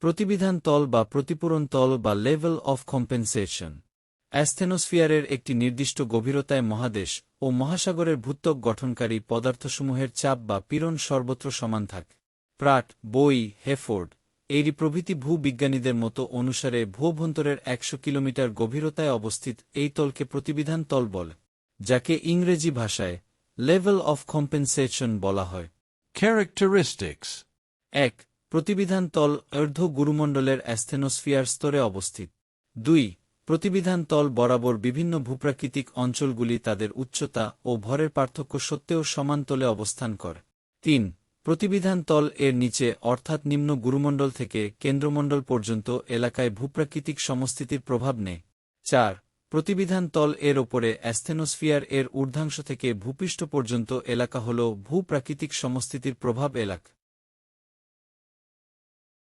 প্রতিবিধান তল বা প্রতিপূরণ তল বা লেভেল অফ কম্পেনসেশন। অ্যাস্থেনোস্ফিয়ারের একটি নির্দিষ্ট গভীরতায় মহাদেশ ও মহাসাগরের ভূত্বক গঠনকারী পদার্থসমূহের চাপ বা পীড়ন সর্বত্র সমান থাকে। প্রাট বই হেফোর্ড এরই প্রভৃতি ভূবিজ্ঞানীদের মতো অনুসারে ভূভন্তরের একশো কিলোমিটার গভীরতায় অবস্থিত এই তলকে প্রতিবিধান তল বলে যাকে ইংরেজি ভাষায় লেভেল অফ কম্পেনসেশন বলা হয়। Characteristics. এক প্রতিবিধান তল অর্ধ গুরুমণ্ডলের অ্যাস্থেনোস্ফিয়ার স্তরে অবস্থিত। দুই, প্রতিবিধান তল বরাবর বিভিন্ন ভূপ্রাকৃতিক অঞ্চলগুলি তাদের উচ্চতা ও ভরের পার্থক্য সত্ত্বেও সমান তলে অবস্থান করে। তিন, প্রতিবিধান তল এর নিচে, অর্থাৎ নিম্ন গুরুমণ্ডল থেকে কেন্দ্রমণ্ডল পর্যন্ত এলাকায় ভূপ্রাকৃতিক সমস্থিতির প্রভাব নেই চার, প্রতিবিধান তল এর ওপরে অ্যাস্থেনোস্ফিয়ার এর ঊর্ধ্বাংশ থেকে ভূপৃষ্ঠ পর্যন্ত এলাকা হল ভূপ্রাকৃতিক সমস্থিতির প্রভাব এলাকা।